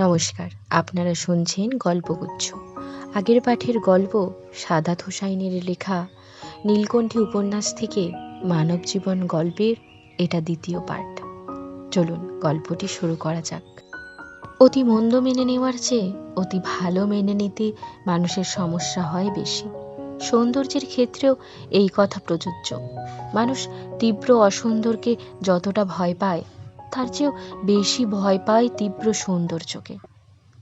নমস্কার, আপনারা শুনছেন গল্পগুচ্ছ। আগের পাঠের গল্প সাদাত হোসাইনের লেখা নীলকণ্ঠী উপন্যাস থেকে মানব জীবন গল্পের এটা দ্বিতীয় পার্ট চলুন, গল্পটি শুরু করা যাক। অতি মন্দ মেনে নেওয়ার চেয়ে অতি ভালো মেনে নিতে মানুষের সমস্যা হয় বেশি। সৌন্দর্যের ক্ষেত্রেও এই কথা প্রযোজ্য। মানুষ তীব্র অসুন্দরকে যতটা ভয় পায় তার চেয়েও বেশি ভয় পায় তীব্র সৌন্দর্যকে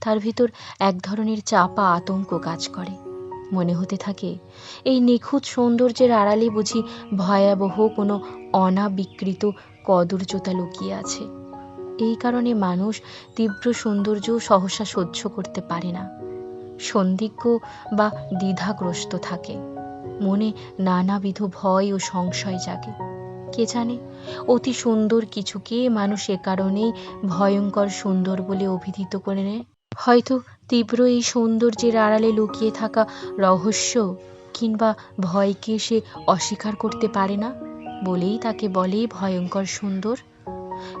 তার ভিতর এক ধরনের চাপা আতঙ্ক কাজ করে। মনে হতে থাকে, এই নিখুঁত সৌন্দর্যের আড়ালে বুঝি ভয়াবহ কোনো অনাবিকৃত কদর্যতা লুকিয়ে আছে। এই কারণে মানুষ তীব্র সৌন্দর্য সহসা সহ্য করতে পারে না। সন্দিগ্ধ বা দ্বিধাগ্রস্ত থাকে। মনে নানাবিধ ভয় ও সংশয় জাগে। কে জানে? অতি সুন্দর কিছুকে মানুষ এ কারণেই ভয়ঙ্কর সুন্দর বলে অভিহিত করে নেয়। হয়তো তীব্র এই সৌন্দর্যের আড়ালে লুকিয়ে থাকা রহস্য কিংবা ভয়কে সে অস্বীকার করতে পারে না বলেই তাকে বলে ভয়ঙ্কর সুন্দর।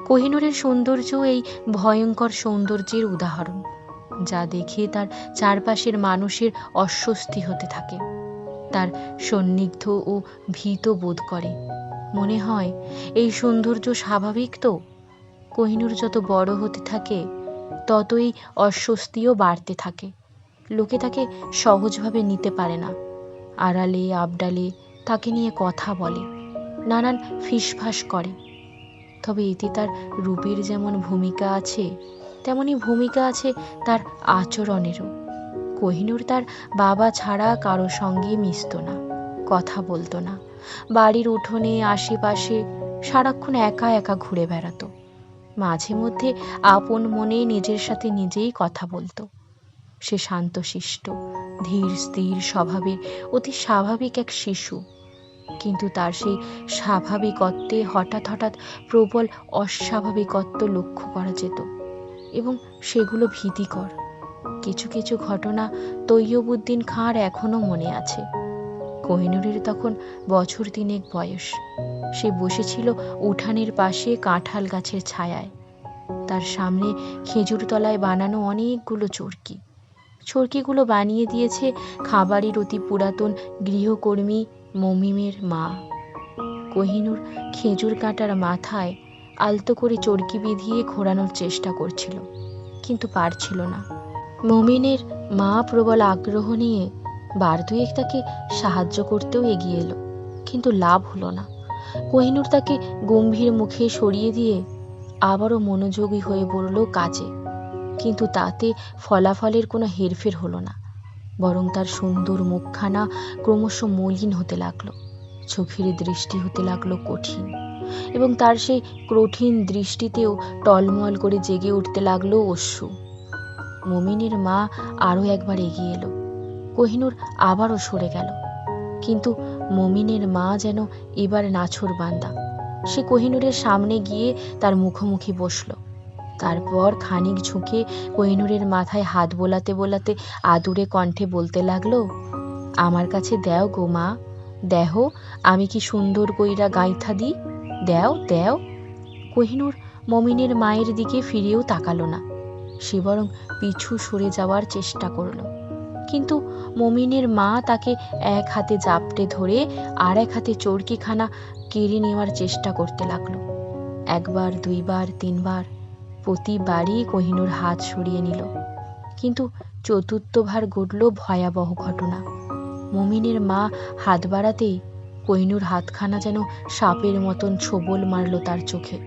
কোহিনুরের সৌন্দর্য এই ভয়ঙ্কর সৌন্দর্যের উদাহরণ, যা দেখে তার চারপাশের মানুষের অস্বস্তি হতে থাকে। তার সন্নিগ্ধ ও ভীত বোধ করে। মনে হয়, এই সৌন্দর্য স্বাভাবিক তো? কোহিনুর যত বড় হতে থাকে, ততই অস্বস্তিও বাড়তে থাকে। লোকে তাকে সহজভাবে নিতে পারে না। আড়ালে, আবডালে তাকে নিয়ে কথা বলে। নানান ফিসফাস করে। তবে এতে তার রূপের যেমন ভূমিকা আছে, তেমনি ভূমিকা আছে তার আচরণেরও। কোহিনুর তার বাবা ছাড়া কারও সঙ্গে মিশত না, কথা বলতো না। বাড়ির উঠোনে, আশেপাশে সারাক্ষণ একা একা ঘুরে বেড়াতো। মাঝে মধ্যে আপন মনে নিজের সাথে নিজেই কথা বলতো। সে শান্তশিষ্ট ধীর, স্থির স্বভাবের অতি স্বাভাবিক এক শিশু। কিন্তু তার সেই স্বাভাবিকত্বে হঠাৎ হঠাৎ প্রবল অস্বাভাবিকত্ব লক্ষ্য করা যেত এবং সেগুলো ভীতিকর। কিছু কিছু ঘটনা তৈয়বুদ্দিন খাঁর এখনও মনে আছে। কোহিনুরের তখন বছর তিনেক বয়স। সে বসেছিল উঠানের পাশে কাঁঠাল গাছের ছায়ায়। তার সামনে খেজুর তলায় বানানো অনেকগুলো চরকি। চরকিগুলো বানিয়ে দিয়েছে খাবারের অতি পুরাতন গৃহকর্মী মমিমের মা। কোহিনুর খেজুর কাঁটার মাথায় আলতো করে চরকি বিধিয়ে ঘোরানোর চেষ্টা করছিল, কিন্তু পারছিল না। মমিনের মা প্রবল আগ্রহ নিয়ে বার দুয়েক তাকে সাহায্য করতেও এগিয়ে এলো, কিন্তু লাভ হলো না। কোহিনুর তাকে গম্ভীর মুখে সরিয়ে দিয়ে আবারও মনোযোগী হয়ে পড়ল কাজে। কিন্তু তাতে ফলাফলের কোনো হেরফের হলো না, বরং তার সুন্দর মুখখানা ক্রমশ মলিন হতে লাগল, চোখের দৃষ্টি হতে লাগল কঠিন, এবং তার সেই কঠিন দৃষ্টিতেও টলমল করে জেগে উঠতে লাগল অশ্রু। মমিনের মা আরও একবার এগিয়ে এলো কোহিনুর আবারও সরে গেল। কিন্তু মমিনের মা যেন এবার নাছর বান্দা। সে কোহিনুরের সামনে গিয়ে তার মুখোমুখি বসল। তারপর খানিক ঝুঁকে কোহিনুরের মাথায় হাত বোলাতে বোলাতে আদুরে কণ্ঠে বলতে লাগল, আমার কাছে দেও গো মা। দেহ আমি কি সুন্দর কইরা গাইথা দিই। দেও দেও। কোহিনুর মমিনের মায়ের দিকে ফিরেও তাকালো না। সে বরং পিছু সরে যাওয়ার চেষ্টা করল। কিন্তু মমিনের মা তাকে এক হাতে জাপটে ধরে আর এক হাতে চরকিখানা কেড়ে নেওয়ার চেষ্টা করতে লাগল। একবার, দুইবার, তিনবার প্রতিবারই কোহিনুর হাত সরিয়ে নিল। কিন্তু চতুর্থবার ঘটল ভয়াবহ ঘটনা। মমিনের মা হাত বাড়াতেই কোহিনুর হাতখানা যেন সাপের মতন ছোবল মারল তার চোখে।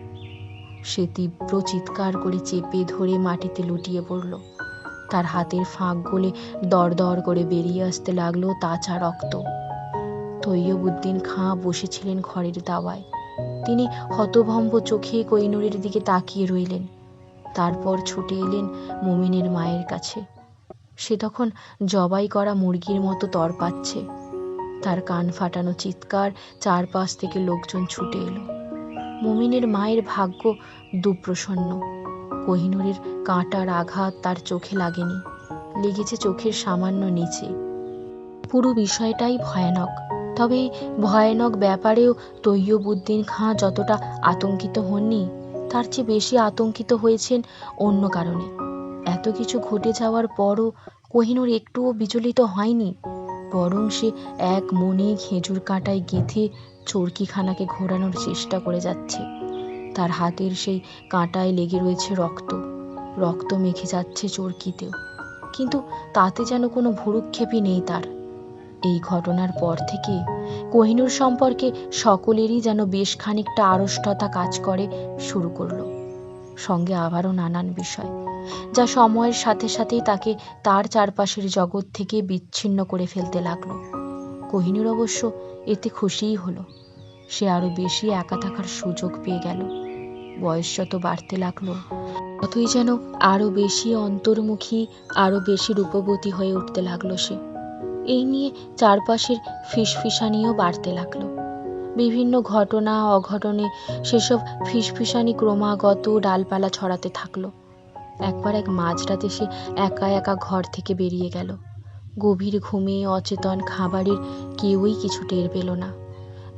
সে তীব্র চিৎকার করে চেপে ধরে মাটিতে লুটিয়ে পড়ল। তার হাতের ফাঁক গলে দর দর করে বেরিয়ে আসতে লাগল তাজা রক্ত। তৈয়বুদ্দিন খাঁ বসেছিলেন ঘরের দাওয়ায়। তিনি হতভম্ব চোখে কৈনুরের দিকে তাকিয়ে রইলেন। তারপর ছুটে এলেন মুমিনের মায়ের কাছে। সে তখন জবাই করা মুরগির মতো তর পাচ্ছে। তার কান ফাটানো চিৎকার চারপাশ থেকে লোকজন ছুটে এলো। মুমিনের মায়ের ভাগ্য দুপ্রসন্ন। কোহিনুরের কাঁটার আঘাত তার চোখে লাগেনি, লেগেছে চোখের সামান্য নিচে। পুরো বিষয়টাই ভয়ানক। তবে ভয়ানক ব্যাপারেও তৈয়বুদ্দিন খাঁ যতটা আতঙ্কিত হননি, তার চেয়ে বেশি আতঙ্কিত হয়েছেন অন্য কারণে। এত কিছু ঘটে যাওয়ার পরও কোহিনূর একটুও বিচলিত হয়নি, বরং সে এক মনে খেজুর কাঁটায় গেঁথে চরকিখানাকে ঘোরানোর চেষ্টা করে যাচ্ছে। তার হাতের সেই কাঁটায় লেগে রয়েছে রক্ত। রক্ত মেখে যাচ্ছে চরকিতেও। কিন্তু তাতে যেন কোনো ভুরুক্ষেপই নেই তার। এই ঘটনার পর থেকে কোহিনূর সম্পর্কে সকলেরই যেন বেশ খানিকটা আড়ষ্টতা কাজ করে শুরু করল। সঙ্গে আবারও নানান বিষয়, যা সময়ের সাথে সাথেই তাকে তার চারপাশের জগৎ থেকে বিচ্ছিন্ন করে ফেলতে লাগল। কোহিনুর অবশ্য এতে খুশিই হলো। সে আরও বেশি একা থাকার সুযোগ পেয়ে গেল। বয়স যত বাড়তে লাগল, ততই যেন আরও বেশি অন্তর্মুখী আরও বেশি রূপবতী হয়ে উঠতে লাগল সে। এই নিয়ে চারপাশের ফিসফিসানিও বাড়তে লাগল। বিভিন্ন ঘটনা, অঘটনে সেসব ফিসফিসানি ক্রমাগত ডালপালা ছড়াতে থাকল। একবার এক মাঝরাতে সে একা একা ঘর থেকে বেরিয়ে গেল। গভীর ঘুমে অচেতন খাবারের কেউই কিছু টের পেল না।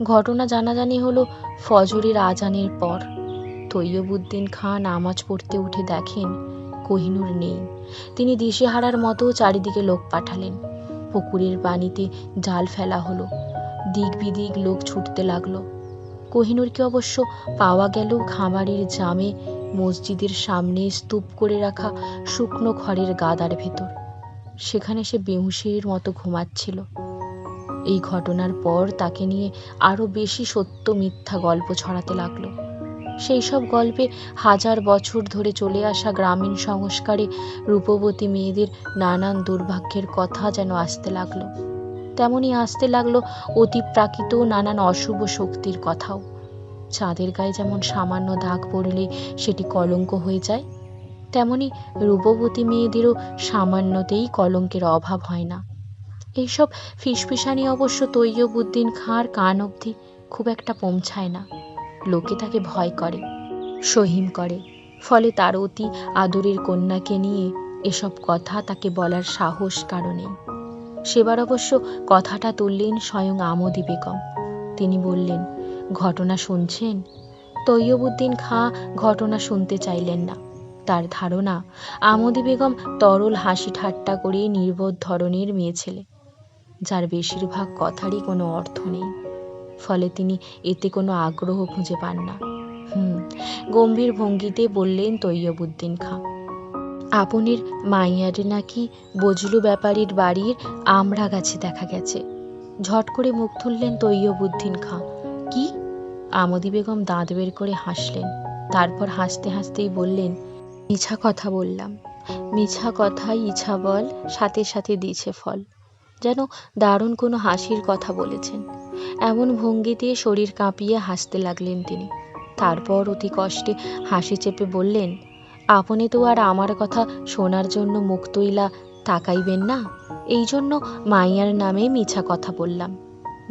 ঘটনা জানাজানি হলো ফজরের আজানের পর। তৈয়বুদ্দিন খাঁ নামাজ পড়তে উঠে দেখেন কোহিনূর নেই। তিনি দিশেহারার মতো চারিদিকে লোক পাঠালেন। পুকুরের পানিতে জাল ফেলা হলো। দিক বিদিক লোক ছুটতে লাগল। কোহিনূরকে অবশ্য পাওয়া গেল খামারির জামে মসজিদের সামনে স্তূপ করে রাখা শুকনো খড়ের গাদার ভেতর। সেখানে সে বেহুশের মতো ঘুমাচ্ছিল। এই ঘটনার পর তাকে নিয়ে আরও বেশি সত্য মিথ্যা গল্প ছড়াতে লাগল। সেই সব গল্পে হাজার বছর ধরে চলে আসা গ্রামীণ সংস্কারে রূপবতী মেয়েদের নানান দুর্ভাগ্যের কথা যেন আসতে লাগল। তেমনই আসতে লাগল অতিপ্রাকৃত নানান অশুভ শক্তির কথাও। চাঁদের গায়ে যেমন সামান্য দাগ পড়লে সেটি কলঙ্ক হয়ে যায়, তেমনি রূপবতী মেয়েদেরও সামান্যতেই কলঙ্কের অভাব হয় না। এইসব ফিসফিসানি অবশ্য তৈয়বুদ্দিন খাঁর কান অবধি খুব একটা পৌঁছায় না। লোকে তাকে ভয় করে, সহিম করে। ফলে তার অতি আদরের কন্যাকে নিয়ে এসব কথা তাকে বলার সাহস কারণে সেবার অবশ্য কথাটা তুললেন স্বয়ং আমদি বেগম। তিনি বললেন, ঘটনা শুনছেন? তৈয়বুদ্দিন খাঁ ঘটনা শুনতে চাইলেন না। তার ধারণা, আমদি বেগম তরল হাসি ঠাট্টা করে নির্বোধ ধরনের মেয়ে ছেলে, যার বেশিরভাগ কথারই কোনো অর্থ নেই। ফলে তিনি এতে কোনো আগ্রহ খুঁজে পান না। হুম, গম্ভীর ভঙ্গিতে বললেন তৈয়বুদ্দিন খাঁ, আপনের মাইয়ারে নাকি বজলু ব্যাপারীর বাড়ির আমড়া গাছে দেখা গেছে। ঝট করে মুখ তুললেন তৈয়বুদ্দিন খাঁ। কি? আমদি বেগম দাঁত বের করে হাসলেন। তারপর হাসতে হাসতেই বললেন, মিছা কথা বললাম। মিছা কথাই ইছা বল, সাথে সাথে দিছে ফল। যেন দারুণ কোনো হাসির কথা বলেছেন। এমন ভঙ্গিতে শরীর কাঁপিয়ে হাসতে লাগলেন তিনি। তারপর অতি কষ্টে হাসি চেপে বললেন, আপনি তো আর আমার কথা শোনার জন্য মুখ তৈলা তাকাইবেন না। এই জন্য মাইয়ার নামে মিছা কথা বললাম।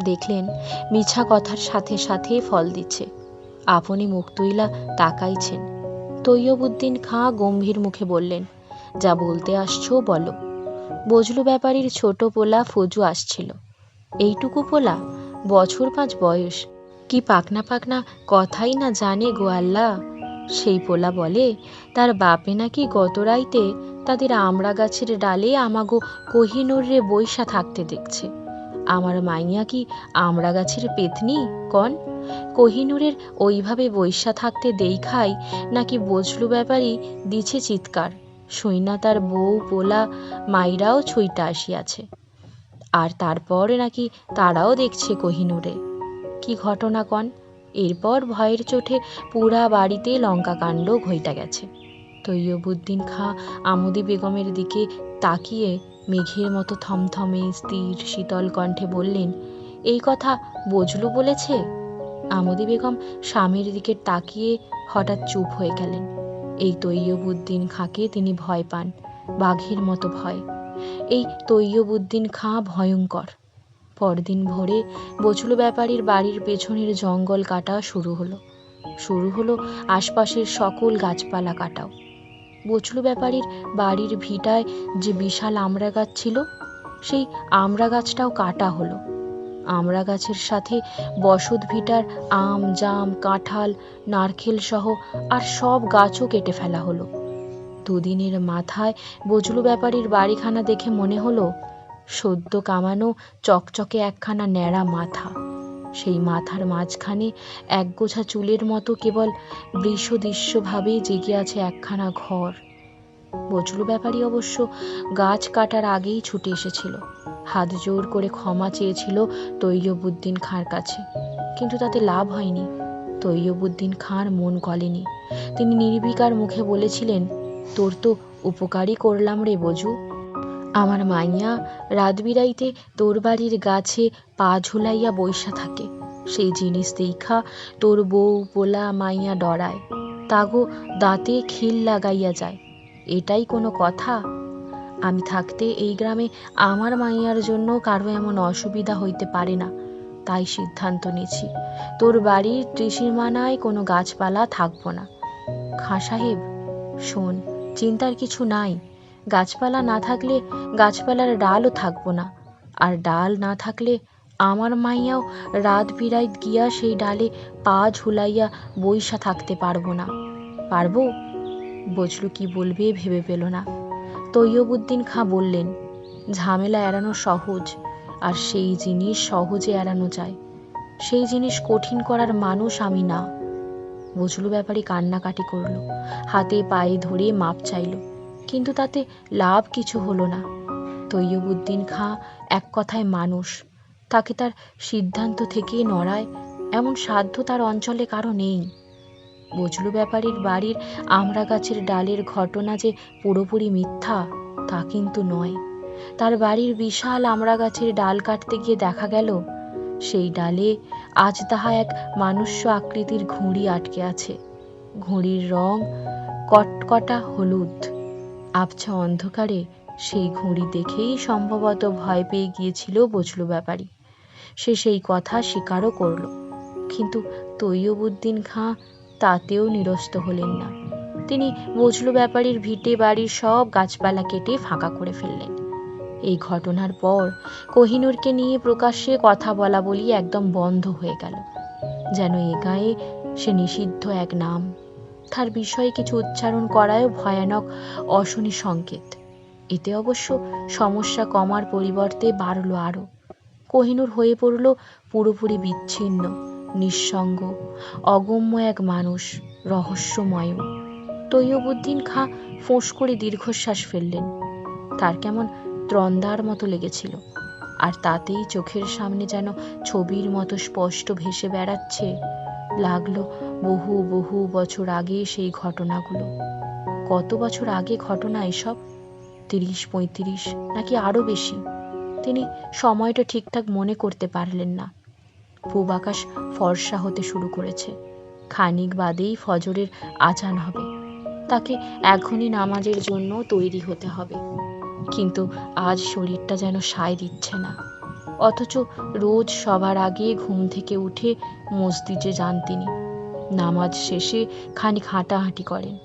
দেখলেন, মিছা কথার সাথে সাথে ফল দিচ্ছে। আপনি মুখ তৈলা তাকাইছেন। তৈয়বুদ্দিন খাঁ গম্ভীর মুখে বললেন, যা বলতে আসছো বলো। বজলু ব্যাপারীর ছোট পোলা ফজু আসছিল। এইটুকু পোলা? বছর পাঁচ বয়স। কি পাকনা পাকনা কথাই না জানে গোয়াল্লা সেই পোলা বলে, তার বাপে নাকি গত রাইতে তাদের আমড়া গাছের ডালে আমাগো কোহিনুরে বৈশা থাকতে দেখছে। আমার মাইয়া কি আমড়া গাছের পেতনি, কন? কোহিনুরের ওইভাবে বৈশা থাকতে দেই খাই নাকি বজলু ব্যাপারই দিছে চিৎকার। সৈনা তার বউ পোলা মাইরাও ছুইটা আসিয়াছে। আর তারপরে নাকি তারাও দেখছে কোহিনুরে। কি ঘটনা কন? এরপর ভয়ের চোটে পুরা বাড়িতে লঙ্কা কাণ্ড ঘইটা গেছে। তৈয়বুদ্দিন খাঁ আমদি বেগমের দিকে তাকিয়ে মেঘের মতো থমথমে স্থির শীতল কণ্ঠে বললেন, এই কথা বজলু বলেছে? আমদি বেগম স্বামীর দিকে তাকিয়ে হঠাৎ চুপ হয়ে গেলেন। এই তৈয়বুদ্দিন খাঁকে তিনি ভয় পান, বাঘের মতো ভয়। এই তৈয়বুদ্দিন খাঁ ভয়ঙ্কর। পরদিন ভোরে বচলু ব্যাপারীর বাড়ির পেছনের জঙ্গল কাটা শুরু হলো। শুরু হলো আশপাশের সকল গাছপালা কাটাও। বচলু ব্যাপারীর বাড়ির ভিটায় যে বিশাল আমড়া গাছ ছিল, সেই আমড়া গাছটাও কাটা হলো। আমড়া গাছের সাথে বসত ভিটার আম, জাম, কাঁঠাল, নারকেল সহ আর সব গাছও কেটে ফেলা হলো। দুদিনের মাথায় বজলু ব্যাপারীর বাড়িখানা দেখে মনে হলো, সদ্য কামানো চকচকে একখানা ন্যাড়া মাথা। সেই মাথার মাঝখানে একগোছা চুলের মতো কেবল বৃষদৃশ্যভাবে জেগে আছে একখানা ঘর। বজলু ব্যাপারী অবশ্য গাছ কাটার আগেই ছুটে এসেছিল। হাত জোর করে ক্ষমা চেয়েছিল তৈয়বুদ্দিন খাঁর কাছে। কিন্তু তাতে লাভ হয়নি। তৈয়বুদ্দিন খাঁর মন গলেনি। তিনি নির্বিকার মুখে বলেছিলেন, তোর তো উপকারই করলাম রে বজু। আমার মাইয়া রাত বিরাইতে তোর বাড়ির গাছে পা ঝুলাইয়া বইসা থাকে। সেই জিনিস দেখা তোর বউ পোলা মাইয়া ডরায়। তাগো দাঁতে খিল লাগাইয়া যায়। এটাই কোনো কথা? আমি থাকতে এই গ্রামে আমার মাইয়ার জন্য কারও এমন অসুবিধা হইতে পারে না। তাই সিদ্ধান্ত নিয়েছি। তোর বাড়ির ত্রিসীমানায় কোনো গাছপালা থাকব না। খাঁ সাহেব, শোন, চিন্তার কিছু নাই। গাছপালা না থাকলে গাছপালার ডালও থাকব না। আর ডাল না থাকলে আমার মাইয়াও রাত বিরাইত গিয়া সেই ডালে পা ঝুলাইয়া বইসা থাকতে পারব না। পারব? বজলু কি বলবে ভেবে পেল না। তৈয়বুদ্দিন খাঁ বললেন, ঝামেলা এড়ানো সহজ, আর সেই জিনিস সহজে এড়ানো যায়। সেই জিনিস কঠিন করার মানুষ আমি না। বজলু ব্যাপারী কান্নাকাটি করল, হাতে পায়ে ধরে মাপ চাইল, কিন্তু তাতে লাভ কিছু হলো না। তৈয়বুদ্দিন খাঁ এক কথায় মানুষ, তাকে তার সিদ্ধান্ত থেকে নড়ায় এমন সাধ্য তার অঞ্চলে কারও নেই। বজলু ব্যাপারীর বাড়ির আমড়া গাছের ডালের ঘটনা যে পুরোপুরি মিথ্যা, তা কিন্তু নয়। তার বাড়ির বিশাল আমড়া গাছের ডাল কাটতে গিয়ে দেখা গেল, সেই ডালে আজ তাহা এক মানুষ্য আকৃতির ঘুড়ি আটকে আছে। ঘুড়ির রং কটকটা হলুদ। আবছা অন্ধকারে সেই ঘুড়ি দেখেই সম্ভবত ভয় পেয়ে গিয়েছিল বজলু ব্যাপারী। সে সেই কথা স্বীকারও করল। কিন্তু তৈয়বুদ্দিন খাঁ তাতেও নিরস্ত হলেন না। তিনি বজলু ব্যাপারীর ভিটে বাড়ির সব গাছপালা কেটে ফাঁকা করে ফেললেন। এই ঘটনার পর কোহিনূরকে নিয়ে প্রকাশ্যে কথা বলা বলি একদম বন্ধ হয়ে গেল। যেন এ গায়ে সে নিষিদ্ধ এক নাম। তার বিষয়ে কিছু উচ্চারণ করায়ও ভয়ানক অশনি সংকেত। এতে অবশ্য সমস্যা কমার পরিবর্তে বাড়ল আরও। কোহিনূর হয়ে পড়ল পুরোপুরি বিচ্ছিন্ন। নিঃসঙ্গ, অগম্য এক মানুষ, রহস্যময়। তৈয়বুদ্দিন খাঁ ফোঁস করে দীর্ঘশ্বাস ফেললেন। তার কেমন ত্রন্দার মতো লেগেছিল। আর তাতেই চোখের সামনে যেন ছবির মতো স্পষ্ট ভেসে বেড়াচ্ছে, লাগল বহু বহু বছর আগে সেই ঘটনাগুলো। কত বছর আগে ঘটনা এসব? তিরিশ, পঁয়ত্রিশ, নাকি আরও বেশি? তিনি সময়টা ঠিকঠাক মনে করতে পারলেন না। পূব আকাশ ফর্সা হতে শুরু করেছে। খানিক বাদেই ফজরের আজান হবে। তাকে এখনই নামাজের জন্য তৈরি হতে হবে। কিন্তু আজ শরীরটা যেন সায় দিচ্ছে না। অথচ রোজ সবার আগে ঘুম থেকে উঠে মসজিদে যান তিনি। নামাজ শেষে খানিক হাঁটাহাঁটি করেন।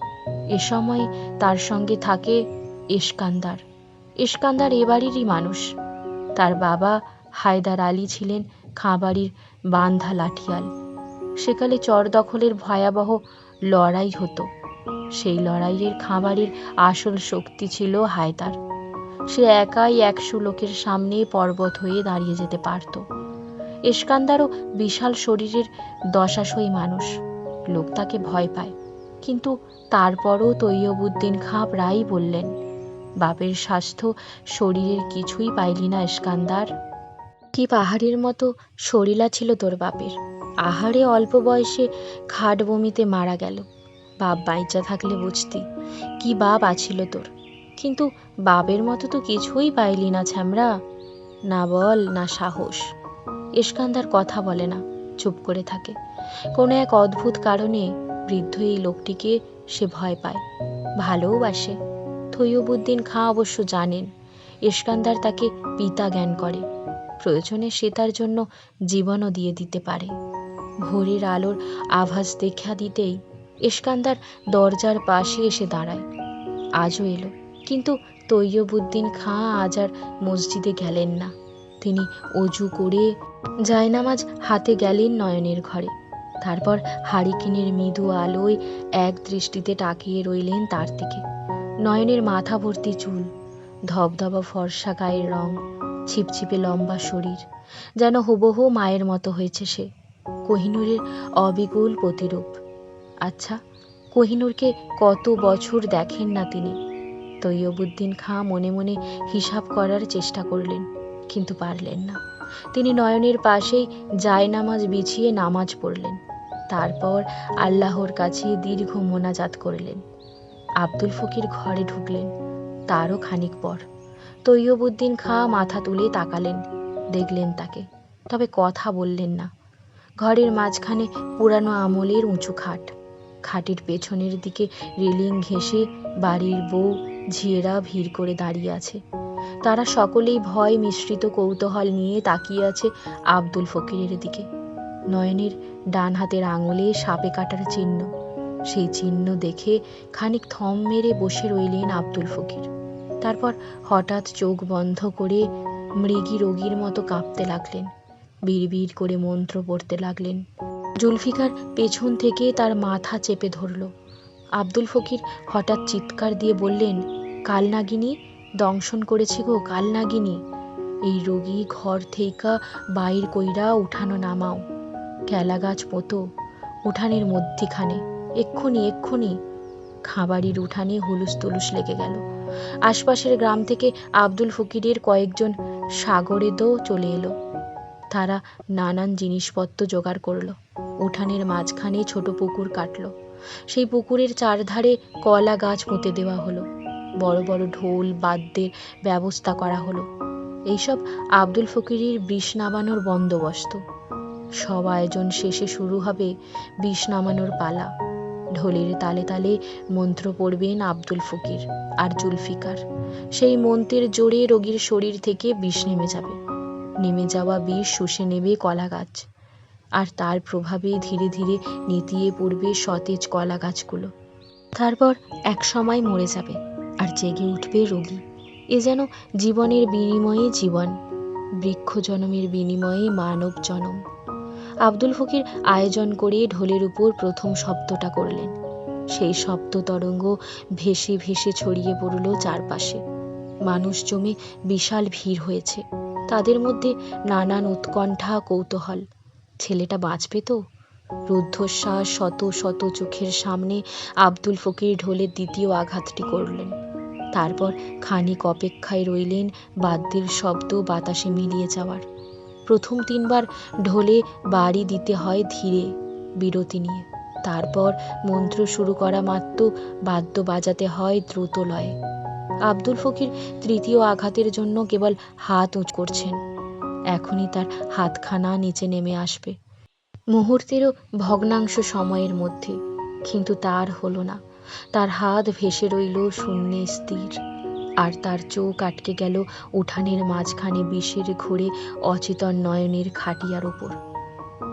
এ সময় তার সঙ্গে থাকে এসকান্দার এসকান্দার এ বাড়িরই মানুষ। তার বাবা হায়দার আলী ছিলেন খাঁবাড়ির বান্ধা লাঠিয়াল। সেকালে চর দখলের ভয়াবহ লড়াই হতো। সেই লড়াইয়ের খাঁবাড়ির আসল শক্তি ছিল হায়দার। সে একাই একশো লোকের সামনে পর্বত হয়ে দাঁড়িয়ে যেতে পারত। এসকান্দারও বিশাল শরীরের দশাশই মানুষ। লোক তাকে ভয় পায়। কিন্তু তারপরও তৈয়বুদ্দিন খাঁ প্রায়ই বললেন, বাপের স্বাস্থ্য শরীরের কিছুই পাইলি না এসকান্দার কি পাহাড়ের মতো শরীলা ছিল তোর বাপের? আহারে অল্প বয়সে খাট বমিতে মারা গেল। বাপ বাইচা থাকলে বুঝতি, কি বাপ আছিল তোর? কিন্তু বাবের মতো তো কিছুই পাইলি না ছ্যামরা। না বল, না সাহস। এসকান্দার কথা বলে না, চুপ করে থাকে। কোনো এক অদ্ভুত কারণে বৃদ্ধ এই লোকটিকে সে ভয় পায় ভালোওবাসে থৈয়বুদ্দিন খাঁ অবশ্য জানেন এসকান্দার তাকে পিতা জ্ঞান করে। প্রয়োজনে সে তার জন্য জীবনও দিয়ে দিতে পারে। ভোরের আলোর আভাস দেখা দিতেই এসকান্দার দরজার পাশে এসে দাঁড়ায়। আজও এলো, কিন্তু তৈয়বুদ্দিন খাঁ আজ আর মসজিদে গেলেন না। তিনি অজু করে জায়নামাজ হাতে গেলেন নয়নের ঘরে। তারপর হারিকিনের মৃদু আলোয় এক দৃষ্টিতে তাকিয়ে রইলেন তার দিকে। নয়নের মাথা ভর্তি চুল, ধবধবা ফর্সা গায়ের রং ছিপছিপে লম্বা শরীর, যেন হুবহু মায়ের মতো হয়েছে সে, কোহিনূরের অবিগুল প্রতিরূপ। আচ্ছা কোহিনূরকে কত বছর দেখেন না তিনি? তৈয়বুদ্দিন খাঁ মনে মনে হিসাব করার চেষ্টা করলেন, কিন্তু পারলেন না। তিনি নয়নের পাশেই জায়নামাজ বিছিয়ে নামাজ পড়লেন। তারপর আল্লাহর কাছে দীর্ঘ মোনাজাত করলেন। আব্দুল ফকির ঘরে ঢুকলেন, তারও খানিক পর। তৈয়বুদ্দিন খাঁ মাথা তুলে তাকালেন, দেখলেন তাকে, তবে কথা বললেন না। ঘরের মাঝখানে পুরানো আমলের উঁচু খাট, খাটের পেছনের দিকে রেলিং ঘেঁষে বাড়ির বউ, ঝিয়েরা ভিড় করে দাঁড়িয়ে আছে। তারা সকলেই ভয় মিশ্রিত কৌতূহল নিয়ে তাকিয়ে আছে আব্দুল ফকিরের দিকে। নয়নের ডান হাতের আঙুলে সাপে কাটার চিহ্ন, সেই চিহ্ন দেখে খানিক থম মেরে বসে রইলেন আব্দুল ফকির। তারপর হঠাৎ চোখ বন্ধ করে মৃগী রোগীর মতো কাঁপতে লাগলেন। বিড়বিড় করে মন্ত্র পড়তে লাগলেন। জুলফিকার পেছন থেকে তার মাথা চেপে ধরল। আব্দুল ফকির হঠাৎ চিৎকার দিয়ে বললেন কালনাগিনী দংশন করেছে গো কালনাগিনী এই রোগী ঘর থেইকা বাইর কইরা উঠানো নামাও। কেলা গাছ পোতো উঠানের মধ্যিখানে। এক্ষুনি এক্ষুনি। খাবারির উঠানে হুলুস তুলুস লেগে গেল। আশপাশের গ্রাম থেকে আব্দুল ফকিরের কয়েকজন সাগরেদও চলে এলো। তারা নানান জিনিসপত্র জোগাড় করল। উঠানের মাঝখানে ছোট পুকুর কাটলো। সেই পুকুরের চারধারে কলা গাছ পুঁতে দেওয়া হলো। বড় বড় ঢোল, বাদ্যের ব্যবস্থা করা হলো। এইসব আব্দুল ফকিরের বিষ নামানোর বন্দোবস্ত। সব আয়োজন শেষে শুরু হবে বিষ নামানোর পালা। ঢোলের তালে তালে মন্ত্র পড়বেন আব্দুল ফকির আর জুলফিকার। সেই মন্ত্রের জোরে রোগীর শরীর থেকে বিষ নেমে যাবে। নেমে যাওয়া বিষ শুষে নেবে কলা গাছ। আর তার প্রভাবে ধীরে ধীরে নেতিয়ে পড়বে সতেজ কলা গাছগুলো। তারপর এক সময় মরে যাবে আর জেগে উঠবে রোগী। এ যেন জীবনের বিনিময়ে জীবন, বৃক্ষ জনমের বিনিময়ে মানব জনম। আব্দুল ফকির আয়োজন করে ঢোলের উপর প্রথম শব্দটা করলেন। সেই শব্দ তরঙ্গ ভেসে ভেসে ছড়িয়ে পড়ল চারপাশে। মানুষ জমে বিশাল ভিড় হয়েছে। তাদের মধ্যে নানান উৎকণ্ঠা কৌতূহল। ছেলেটা বাঁচবে তো? রুদ্ধশ্বাস শত শত চোখের সামনে আব্দুল ফকির ঢোলের দ্বিতীয় আঘাতটি করলেন। তারপর খানিক অপেক্ষায় রইলেন বাদ্যের শব্দ বাতাসে মিলিয়ে যাওয়ার। প্রথম তিনবার ঢোলে বাড়ি দিতে হয় ধীরে বিরতি নিয়ে। তারপর মন্ত্র শুরু করা মাত্র বাদ্য বাজাতে হয় দ্রুত লয়ে আব্দুল ফকির তৃতীয় আঘাতের জন্য কেবল হাত উঁচ করছেন। এখনই তার হাতখানা নিচে নেমে আসবে। মুহূর্তেরও ভগ্নাংশ সময়ের মধ্যে, কিন্তু তার হলো না। তার হাত ভেসে রইল শূন্যে স্থির। আর তার চোখ আটকে গেল উঠানের মাঝখানে বিষের ঘোরে অচেতন নয়নের খাটিয়ার ওপর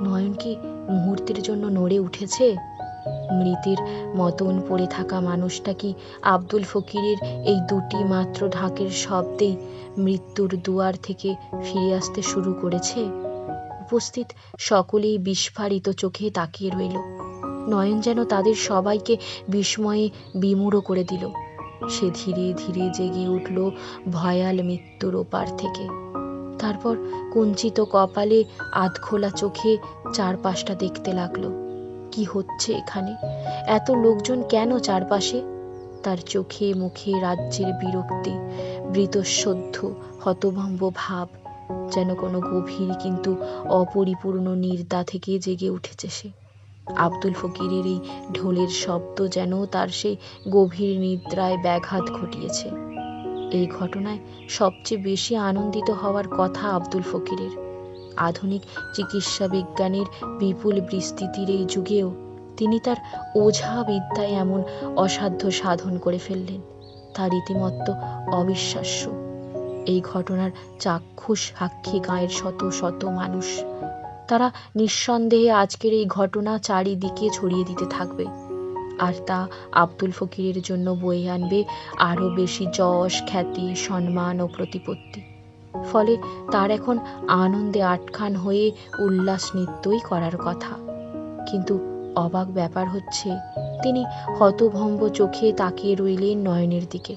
নয়ন কি মুহূর্তের জন্য নড়ে উঠেছে? মৃতের মতন পড়ে থাকা মানুষটা কি আব্দুল ফকিরের এই দুটি মাত্র ঢাকের শব্দেই মৃত্যুর দুয়ার থেকে ফিরে আসতে শুরু করেছে? উপস্থিত সকলেই বিস্ফারিত চোখে তাকিয়ে রইল। নয়ন যেন তাদের সবাইকে বিস্ময়ে বিমূঢ় করে দিল। সে ধীরে ধীরে জেগে উঠল ভয়াল মৃত্যুর ওপার থেকে। তারপর কুঞ্চিত কপালে আধখোলা চোখে চারপাশটা দেখতে লাগল। কি হচ্ছে এখানে? এত লোকজন কেন চারপাশে? তার চোখে মুখে রাজ্যের বিরক্তি বৃতসদ্ধ হতভম্ব ভাব, যেন কোনো গভীর কিন্তু অপরিপূর্ণ নির্দা থেকে জেগে উঠেছে সে। আব্দুল ফকিরের এই ঢোলের শব্দ যেন তার সেই গভীর নিদ্রায় ব্যাঘাত ঘটিয়েছে। এই ঘটনায় সবচেয়ে বেশি আনন্দিত হওয়ার কথা আব্দুল ফকিরের। আধুনিক চিকিৎসা বিজ্ঞানের বিপুল বিস্তৃতির এই যুগেও তিনি তার ওঝা বিদ্যায় এমন অসাধ্য সাধন করে ফেললেন। তা রীতিমত্ত অবিশ্বাস্য। এই ঘটনার চাক্ষুষ সাক্ষী গাঁয়ের শত শত মানুষ তারা নিঃসন্দেহে আজকের এই ঘটনা চারিদিকে ছড়িয়ে দিতে থাকবে। আর তা আব্দুল ফকিরের জন্য বয়ে আনবে আরও বেশি যশ, খ্যাতি, সম্মান ও প্রতিপত্তি। ফলে তার এখন আনন্দে আটখান হয়ে উল্লাস নৃত্যই করার কথা। কিন্তু অবাক ব্যাপার হচ্ছে, তিনি হতভম্ব চোখে তাকিয়ে রইলেন নয়নের দিকে।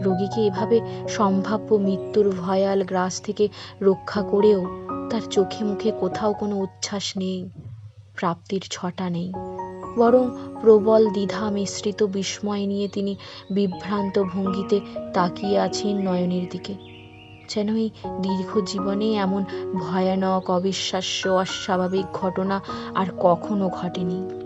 রোগীকে এভাবে সম্ভাব্য মৃত্যুর ভয়াল গ্রাস থেকে রক্ষা করেও তার চোখে মুখে কোথাও কোনো উচ্ছ্বাস নেই, প্রাপ্তির ছটা নেই। বরং প্রবল দ্বিধা মিশ্রিত বিস্ময় নিয়ে তিনি বিভ্রান্ত ভঙ্গিতে তাকিয়ে আছেন নয়নের দিকে। যেন এই দীর্ঘ জীবনে এমন ভয়ানক, অবিশ্বাস্য, অস্বাভাবিক ঘটনা আর কখনো ঘটেনি।